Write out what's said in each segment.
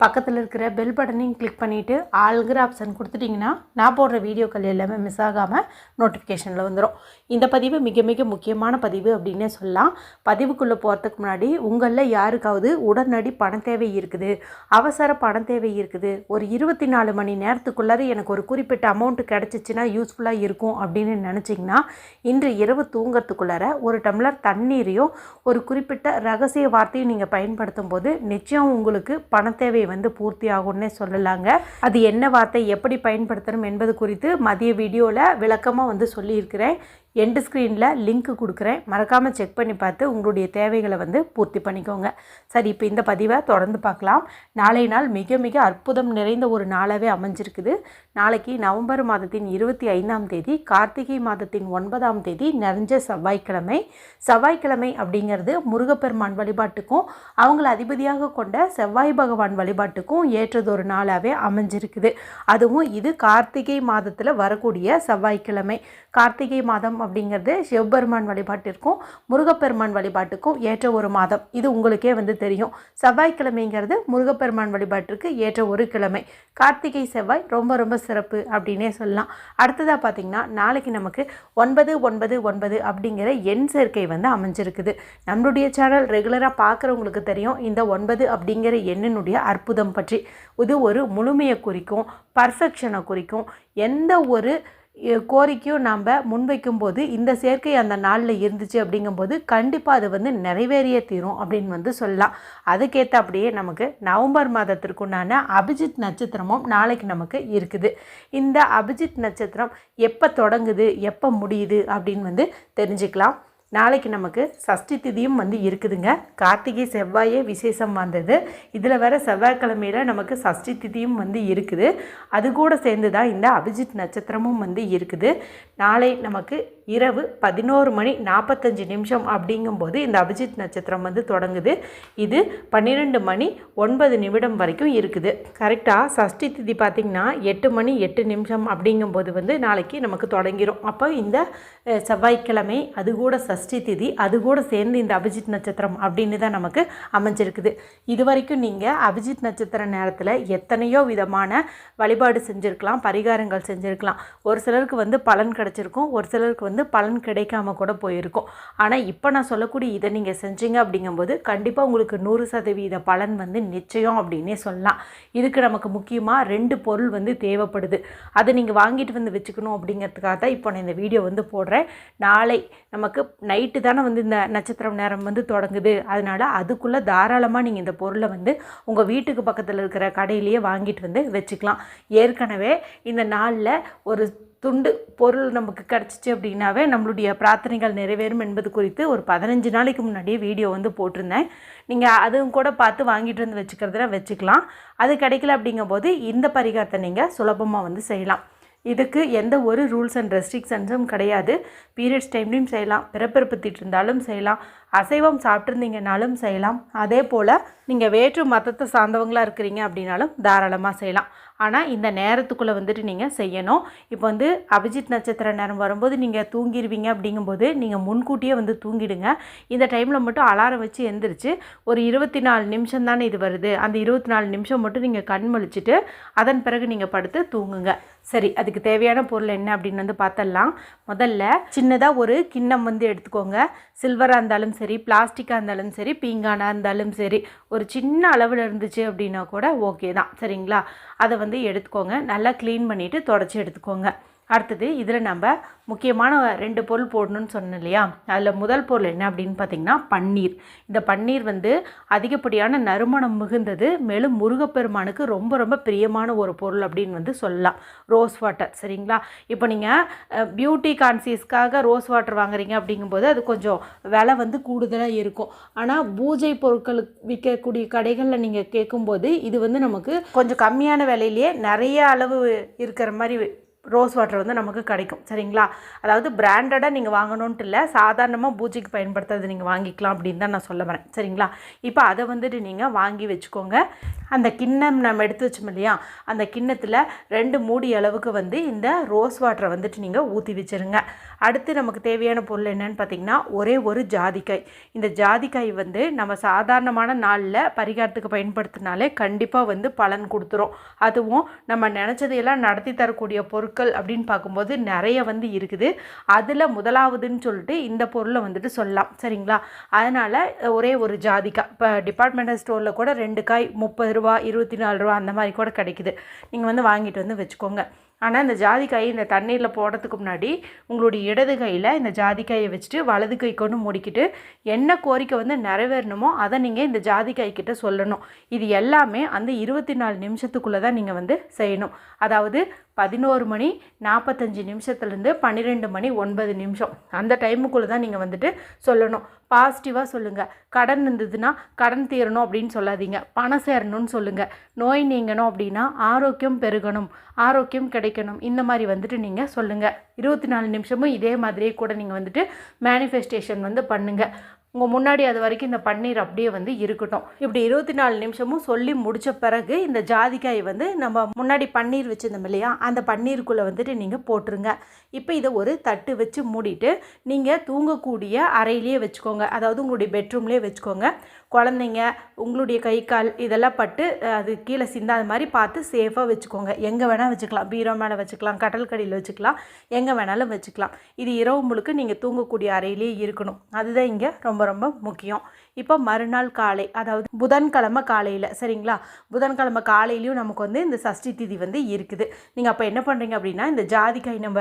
பக்கத்தில் இருக்கிற பெல் பட்டனையும் கிளிக் பண்ணிவிட்டு ஆளுங்கிற ஆப்ஷன் கொடுத்துட்டிங்கன்னா நான் போடுற வீடியோக்கள் எல்லாமே மிஸ் ஆகாமல் நோட்டிஃபிகேஷனில் வந்துடும் இந்த பதிவு மிக மிக முக்கியமான பதிவு அப்படின்னே சொல்லலாம். பதிவுக்குள்ளே போகிறதுக்கு முன்னாடி உங்களில் யாருக்காவது உடனடி பண தேவை இருக்குது. அவசர பண தேவை இருக்குது. ஒரு இருபத்தி நாலு மணி நேரத்துக்குள்ளார எனக்கு ஒரு குறிப்பிட்ட அமௌண்ட் கிடச்சிச்சின்னா யூஸ்ஃபுல்லாக இருக்கும் அப்படின்னு நினச்சிங்கன்னா இன்று இரவு தூங்கிறதுக்குள்ளார ஒரு டம்ளர் தண்ணீரையும் ஒரு குறிப்பிட்ட ரகசிய வார்த்தையும் நீங்கள் பயன்படுத்தும் போது நிச்சயம் உங்களுக்கு பண தேவை வந்து பூர்த்தி ஆகும்னே சொல்லலாங்க. அது என்ன வார்த்தை எப்படி பயன்படுத்தணும் என்பது குறித்து மதிய வீடியோவில் விளக்கமாக வந்து சொல்லியிருக்கிறேன். எண்டு ஸ்க்ரீனில் லிங்க் கொடுக்குறேன். மறக்காமல் செக் பண்ணி பார்த்து உங்களுடைய தேவைகளை வந்து பூர்த்தி பண்ணிக்கோங்க. சரி இப்போ இந்த பதிவை தொடர்ந்து பார்க்கலாம். நாளை நாள் மிக மிக அற்புதம் நிறைந்த ஒரு நாளாகவே அமைஞ்சிருக்குது. நாளைக்கு நவம்பர் மாதத்தின் இருபத்தி ஐந்தாம் தேதி கார்த்திகை மாதத்தின் ஒன்பதாம் தேதி நிறைஞ்ச செவ்வாய்க்கிழமை. செவ்வாய்க்கிழமை அப்படிங்கிறது முருகப்பெருமான் வழிபாட்டுக்கும் அவங்கள அதிபதியாக கொண்ட செவ்வாய் பகவான் வழிபாட்டுக்கும் ஏற்றதொரு நாளாகவே அமைஞ்சிருக்குது. அதுவும் இது கார்த்திகை மாதத்தில் வரக்கூடிய செவ்வாய்க்கிழமை. கார்த்திகை மாதம் அப்படிங்கிறது சிவபெருமான் வழிபாட்டிற்கும் முருகப்பெருமான் வழிபாட்டுக்கும் ஏற்ற ஒரு மாதம். இது உங்களுக்கே வந்து தெரியும். செவ்வாய்க்கிழமைங்கிறது முருகப்பெருமான் வழிபாட்டிற்கு ஏற்ற ஒரு கிழமை. கார்த்திகை செவ்வாய் ரொம்ப ரொம்ப சிறப்பு அப்படின்னே சொல்லலாம். அடுத்ததாக பார்த்திங்கன்னா நாளைக்கு நமக்கு ஒன்பது ஒன்பது ஒன்பது அப்படிங்கிற எண் சேர்க்கை வந்து அமைஞ்சிருக்குது. நம்மளுடைய சேனல் ரெகுலராக பார்க்குறவங்களுக்கு தெரியும் இந்த ஒன்பது அப்படிங்கிற எண்ணினுடைய அற்புதம் பற்றி. இது ஒரு முழுமையை குறிக்கும் பர்ஃபெக்ஷனை குறிக்கும் எந்த ஒரு கோரிக்கையும் நாம் முன்வைக்கும்போது இந்த சேர்க்கை அந்த நாளில் இருந்துச்சு அப்படிங்கும்போது கண்டிப்பாக அது வந்து நிறைவேறிய தீரும் அப்படின்னு வந்து சொல்லலாம். அதுக்கேற்ற அப்படியே நமக்கு நவம்பர் மாதத்திற்குண்டான அபிஜித் நட்சத்திரமும் நாளைக்கு நமக்கு இருக்குது. இந்த அபிஜித் நட்சத்திரம் எப்போ தொடங்குது எப்போ முடியுது அப்படின்னு வந்து தெரிஞ்சுக்கலாம். நாளைக்கு நமக்கு சஷ்டி திதியும் வந்து இருக்குதுங்க. கார்த்திகை செவ்வாயே விசேஷம் வந்தது. இதில் வர செவ்வாய்க்கிழமையில் நமக்கு சஷ்டி திதியும் வந்து இருக்குது. அது கூட சேர்ந்து தான் இந்த அபிஜித் நட்சத்திரமும் வந்து இருக்குது. நாளை நமக்கு இரவு பதினோரு மணி நாற்பத்தஞ்சு நிமிஷம் அப்படிங்கும்போது இந்த அபிஜித் நட்சத்திரம் வந்து தொடங்குது. இது பன்னிரெண்டு மணி ஒன்பது நிமிடம் வரைக்கும் இருக்குது. கரெக்டாக சஷ்டி திதி பார்த்திங்கன்னா எட்டு மணி எட்டு நிமிஷம் அப்படிங்கும்போது வந்து நாளைக்கு நமக்கு தொடங்கிரும். அப்போ இந்த செவ்வாய்க்கிழமை அது கூட சஷ்டி திதி அது கூட சேர்ந்து இந்த அபிஜித் நட்சத்திரம் அப்படின்னு தான் நமக்கு அமைஞ்சிருக்குது. இது வரைக்கும் நீங்கள் அபிஜித் நட்சத்திர நேரத்தில் எத்தனையோ விதமான வழிபாடு செஞ்சுருக்கலாம் பரிகாரங்கள் செஞ்சுருக்கலாம். ஒரு சிலருக்கு வந்து பலன் கிடச்சிருக்கும் ஒரு சிலருக்கு வந்து பலன் கிடைக்காம கூட போயிருக்கும். ஆனால் இப்போ நான் சொல்லக்கூடிய இதை நீங்கள் செஞ்சீங்க அப்படிங்கும்போது கண்டிப்பாக உங்களுக்கு நூறு சதவீத பலன் வந்து நிச்சயம் அப்படின்னே சொல்லலாம். இதுக்கு நமக்கு முக்கியமாக ரெண்டு பொருள் வந்து தேவைப்படுது. அதை நீங்கள் வாங்கிட்டு வந்து வச்சுக்கணும் அப்படிங்கிறதுக்காக தான் இப்போ நான் இந்த வீடியோ வந்து போடுறேன். நாளை நமக்கு நைட்டு தானே வந்து இந்த நட்சத்திரம் நேரம் வந்து தொடங்குது. அதனால் அதுக்குள்ளே தாராளமாக நீங்கள் இந்த பொருளை வந்து உங்கள் வீட்டுக்கு பக்கத்தில் இருக்கிற கடையிலேயே வாங்கிட்டு வந்து வச்சுக்கலாம். ஏற்கனவே இந்த நாளில் ஒரு துண்டு பொருள் நமக்கு கிடச்சிச்சு அப்படின்னாவே நம்மளுடைய பிரார்த்தனைகள் நிறைவேறும் என்பது குறித்து ஒரு பதினஞ்சு நாளைக்கு முன்னாடியே வீடியோ வந்து போட்டிருந்தேன். நீங்கள் அதுவும் கூட பார்த்து வாங்கிட்டு வந்து வச்சுக்கிறதுல வச்சுக்கலாம். அது கிடைக்கல அப்படிங்கும்போது இந்த பரிகாரத்தை நீங்கள் சுலபமாக வந்து செய்யலாம். இதுக்கு எந்த ஒரு ரூல்ஸ் அண்ட் ரெஸ்ட்ரிக்ஷன்ஸும் கிடையாது. பீரியட்ஸ் டைம்லையும் செய்யலாம். பிறப்பிறப்புத்திட்டு இருந்தாலும் செய்யலாம். அசைவம் சாப்பிட்ருந்தீங்கனாலும் செய்யலாம். அதே போல் நீங்கள் வேற்று மதத்தை சார்ந்தவங்களாக இருக்கிறீங்க அப்படின்னாலும் தாராளமாக செய்யலாம். ஆனால் இந்த நேரத்துக்குள்ளே வந்துட்டு நீங்கள் செய்யணும். இப்போ வந்து அபிஜித் நட்சத்திர நேரம் வரும்போது நீங்கள் தூங்கிடுவீங்க அப்படிங்கும்போது நீங்கள் முன்கூட்டியே வந்து தூங்கிடுங்க. இந்த டைமில் மட்டும் அலாரம் வச்சு எந்திரிச்சு ஒரு இருபத்தி நாலு நிமிஷம் தானே இது வருது. அந்த இருபத்தி நாலு நிமிஷம் மட்டும் நீங்கள் கண் முழிச்சிட்டு அதன் பிறகு நீங்கள் படுத்து தூங்குங்க. சரி அதுக்கு தேவையான பொருள் என்ன அப்படின்னு வந்து பார்த்தலாம் முதல்ல சின்னதாக ஒரு கிண்ணம் வந்து எடுத்துக்கோங்க. சில்வராக இருந்தாலும் சரி பிளாஸ்டிக்காக இருந்தாலும் சரி பீங்கானாக இருந்தாலும் சரி ஒரு சின்ன அளவில் இருந்துச்சு அப்படின்னா கூட ஓகே தான். சரிங்களா? அதை வந்து எடுத்துக்கோங்க. நல்லா க்ளீன் பண்ணிவிட்டு தொடச்சி எடுத்துக்கோங்க. அடுத்தது இதில் நம்ம முக்கியமான ரெண்டு பொருள் போடணும்னு சொன்னோம் இல்லையா? அதில் முதல் பொருள் என்ன அப்படின்னு பார்த்தீங்கன்னா பன்னீர். இந்த பன்னீர் வந்து அதிகப்படியான நறுமணம் மிகுந்தது. மேலும் முருகப்பெருமானுக்கு ரொம்ப ரொம்ப பிரியமான ஒரு பொருள் அப்படின்னு வந்து சொல்லலாம். ரோஸ் வாட்டர் சரிங்களா? இப்போ நீங்கள் பியூட்டி கான்சியஸ்க்காக ரோஸ் வாட்டர் வாங்குறீங்க அப்படிங்கும்போது அது கொஞ்சம் விலை வந்து கூடுதலாக இருக்கும். ஆனால் பூஜை பொருட்கள் விற்கக்கூடிய கடைகளில் நீங்கள் கேட்கும்போது இது வந்து நமக்கு கொஞ்சம் கம்மியான விலையிலேயே நிறைய அளவு இருக்கிற மாதிரி ரோஸ் வாட்டர் வந்து நமக்கு கிடைக்கும். சரிங்களா? அதாவது பிராண்டடாக நீங்கள் வாங்கணுன்ட்டு இல்லை சாதாரணமாக பூஜைக்கு பயன்படுத்துறது நீங்கள் வாங்கிக்கலாம் அப்படின்னு தான் நான் சொல்ல வரேன். சரிங்களா? இப்போ அதை வந்துட்டு நீங்கள் வாங்கி வச்சுக்கோங்க. அந்த கிண்ணம் நம்ம எடுத்து வச்சோம் இல்லையா? அந்த கிண்ணத்தில் ரெண்டு மூடி அளவுக்கு வந்து இந்த ரோஸ் வாட்டரை வந்துட்டு நீங்கள் ஊற்றி வச்சுருங்க. அடுத்து நமக்கு தேவையான பொருள் என்னென்னு பார்த்தீங்கன்னா ஒரே ஒரு ஜாதிக்காய். இந்த ஜாதிக்காய் வந்து நம்ம சாதாரணமான நாளில் பரிகாரத்துக்கு பயன்படுத்தினாலே கண்டிப்பாக வந்து பலன் கொடுத்துரும். அதுவும் நம்ம நினச்சதையெல்லாம் நடத்தி தரக்கூடிய பொருட்கள் அப்படின்னு பார்க்கும்போது நிறைய வந்து இருக்குது. அதில் முதலாவதுன்னு சொல்லிட்டு இந்த பொருளை வந்துட்டு சொல்லலாம். சரிங்களா? அதனால் ஒரே ஒரு ஜாதிக்காய் இப்போ டிபார்ட்மெண்டல் ஸ்டோரில் கூட ரெண்டு காய் முப்பது ரூபா இருபத்தி நாலு ரூபா அந்த மாதிரி கூட கிடைக்குது. நீங்கள் வந்து வாங்கிட்டு வந்து வச்சுக்கோங்க. ஆனால் இந்த ஜாதிக்காய் இந்த தண்ணீரில் போடுறதுக்கு முன்னாடி உங்களுடைய இடது கையில் இந்த ஜாதிக்காயை வச்சுட்டு வலது கை கொண்டு முடிக்கிட்டு என்ன கோரிக்கை வந்து நிறைவேறணுமோ அதை நீங்கள் இந்த ஜாதிக்காய் கிட்ட சொல்லணும். இது எல்லாமே அந்த இருபத்தி நாலு நிமிஷத்துக்குள்ளே தான் நீங்கள் வந்து செய்யணும். அதாவது பதினோரு மணி நாற்பத்தஞ்சு நிமிஷத்துலேருந்து பன்னிரெண்டு மணி ஒன்பது நிமிஷம். அந்த டைமுக்குள்ளே தான் நீங்கள் வந்துட்டு சொல்லணும். பாசிட்டிவாக சொல்லுங்கள் கடன் இருந்ததுன்னா கடன் தீரணும் அப்படின்னு சொல்லாதீங்க. பணம் சேரணும்னு சொல்லுங்கள் நோய் நீங்கணும் அப்படின்னா ஆரோக்கியம் பெருகணும். ஆரோக்கியம் கிடைக்கணும். இந்த மாதிரி வந்துட்டு நீங்கள் சொல்லுங்கள் இருபத்தி நாலு நிமிஷமும் இதே மாதிரியே கூட நீங்கள் வந்துட்டு மேனிஃபெஸ்டேஷன் வந்து பண்ணுங்கள் உங்கள் முன்னாடி அது வரைக்கும் இந்த பன்னீர் அப்படியே வந்து இருக்கட்டும். இப்படி இருபத்தி நாலு நிமிஷமும் சொல்லி முடித்த பிறகு இந்த ஜாதிக்காய் வந்து நம்ம முன்னாடி பன்னீர் வச்சுருந்தோம் இல்லையா அந்த பன்னீருக்குள்ளே வந்துட்டு நீங்கள் போட்டுருங்க. இப்போ இதை ஒரு தட்டு வச்சு மூடிட்டு நீங்கள் தூங்கக்கூடிய அறையிலேயே வச்சுக்கோங்க. அதாவது உங்களுடைய பெட்ரூம்லேயே வச்சுக்கோங்க. குழந்தைங்க உங்களுடைய கை கால் இதெல்லாம் பட்டு அது கீழே சிந்தாத மாதிரி பார்த்து சேஃபாக வச்சுக்கோங்க. எங்கே வேணால் வச்சுக்கலாம். பீரோ மேலே வச்சுக்கலாம். கடல் கடியில் வச்சுக்கலாம். எங்கே வேணாலும் வச்சுக்கலாம். இது இரவு முழுக்க நீங்கள் தூங்கக்கூடிய அறையிலேயே இருக்கணும். அதுதான் இங்கே ரொம்ப ரொம்ப முக்கியம். இப்போ மறுநாள் காலை அதாவது புதன்கிழமை காலையில் சரிங்களா? புதன்கிழமை காலையிலையும் நமக்கு வந்து இந்த சஷ்டி திதி வந்து இருக்குது. நீங்கள் அப்போ என்ன பண்ணுறீங்க அப்படின்னா இந்த ஜாதிக்காய் நம்ம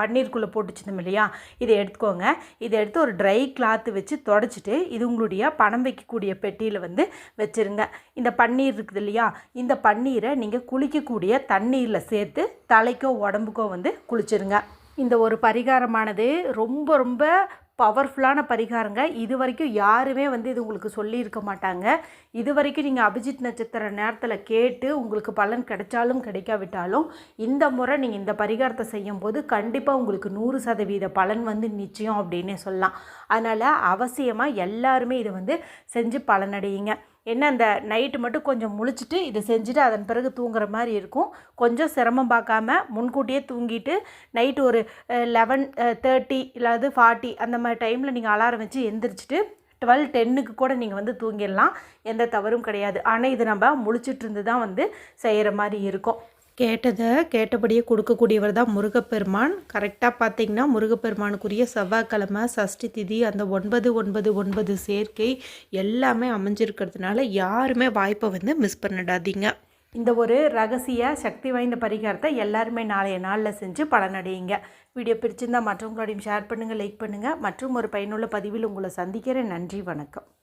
பன்னீருக்குள்ளே போட்டுச்சிருந்தோம் இல்லையா? இதை எடுத்துக்கோங்க. இதை எடுத்து ஒரு ட்ரை கிளாத்து வச்சு தொடச்சிட்டு இது உங்களுடைய பணம் வைக்கக்கூடிய பெட்டியில் வந்து வச்சுருங்க. இந்த பன்னீர் இருக்குது இல்லையா? இந்த பன்னீரை நீங்கள் குளிக்கக்கூடிய தண்ணீரில் சேர்த்து தலைக்கோ உடம்புக்கோ வந்து குளிச்சிருங்க. இந்த ஒரு பரிகாரமானது ரொம்ப ரொம்ப பவர்ஃபுல்லான பரிகாரங்க. இது வரைக்கும் யாருமே வந்து இது உங்களுக்கு சொல்லியிருக்க மாட்டாங்க. இது வரைக்கும் நீங்கள் அபிஜித் நட்சத்திர நேரத்தில் கேட்டு உங்களுக்கு பலன் கிடைச்சாலும் கிடைக்காவிட்டாலும் இந்த முறை நீங்கள் இந்த பரிகாரத்தை செய்யும் போது கண்டிப்பாக உங்களுக்கு நூறு சதவீத பலன் வந்து நிச்சயம் அப்படின்னே சொல்லலாம். அதனால் அவசியமாக எல்லாருமே இதை வந்து செஞ்சு பலனடையுங்க. என்ன அந்த நைட்டு மட்டும் கொஞ்சம் முழிச்சிட்டு இதை செஞ்சுட்டு அதன் பிறகு தூங்குற மாதிரி இருக்கும். கொஞ்சம் சிரமம் பார்க்காம முன்கூட்டியே தூங்கிட்டு நைட்டு ஒரு லெவன் தேர்ட்டி இல்லாது ஃபார்ட்டி அந்த மாதிரி டைமில் நீங்கள் அலாரம் வச்சு எந்திரிச்சிட்டு டுவெல் டென்னுக்கு கூட நீங்கள் வந்து தூங்கிடலாம். எந்த தவறும் கிடையாது. ஆனால் இது நம்ம முழிச்சிட்டு இருந்து தான் வந்து செய்கிற மாதிரி இருக்கும். கேட்டதை கேட்டபடியே கொடுக்கக்கூடியவர் தான் முருகப்பெருமான். கரெக்டாக பார்த்தீங்கன்னா முருகப்பெருமானுக்குரிய செவ்வாய்க்கிழமை சஷ்டி திதி அந்த ஒன்பது ஒன்பது ஒன்பது சேர்க்கை எல்லாமே அமைஞ்சிருக்கிறதுனால யாருமே வாய்ப்பை வந்து மிஸ் பண்ணிடாதீங்க. இந்த ஒரு ரகசிய சக்தி வாய்ந்த பரிகாரத்தை எல்லாருமே நாளைய நாளில் செஞ்சு பலனடையுங்க. வீடியோ பிடிச்சிருந்தால் மற்றவங்களோடையும் ஷேர் பண்ணுங்கள் லைக் பண்ணுங்கள் மற்றும் ஒரு பயனுள்ள பதிவில் உங்களை சந்திக்கிறேன். நன்றி வணக்கம்.